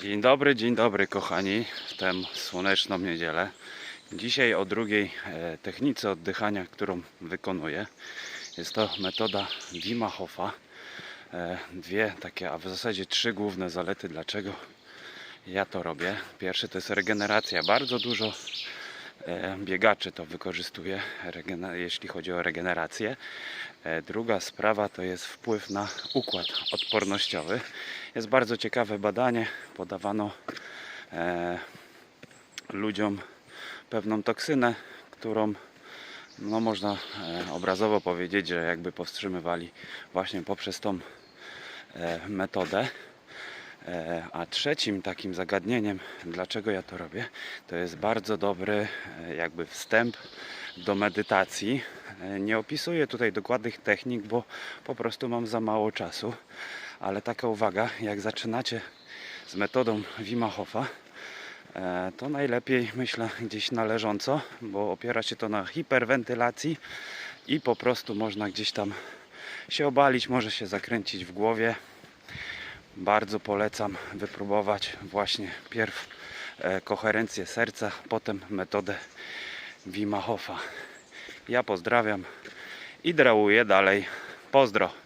Dzień dobry, dzień dobry kochani, w tę słoneczną niedzielę. Dzisiaj o drugiej e, technice oddychania, którą wykonuję. Jest to metoda Wima Hofa. E, Dwie takie, a w zasadzie trzy główne zalety, dlaczego ja to robię. Pierwszy to jest regeneracja. Bardzo dużo biegaczy to wykorzystuje, jeśli chodzi o regenerację. E, Druga sprawa to jest wpływ na układ odpornościowy. Jest bardzo ciekawe badanie. Podawano e, ludziom pewną toksynę, którą no można e, obrazowo powiedzieć, że jakby powstrzymywali właśnie poprzez tą e, metodę. E, A trzecim takim zagadnieniem, dlaczego ja to robię, to jest bardzo dobry e, jakby wstęp do medytacji. E, Nie opisuję tutaj dokładnych technik, bo po prostu mam za mało czasu, ale taka uwaga, jak zaczynacie z metodą Wima Hofa, to najlepiej myślę gdzieś na leżąco, bo opiera się to na hiperwentylacji i po prostu można gdzieś tam się obalić, może się zakręcić w głowie. Bardzo polecam wypróbować właśnie pierw e, koherencję serca, potem metodę Wima. Ja pozdrawiam i drałuję dalej. Pozdro!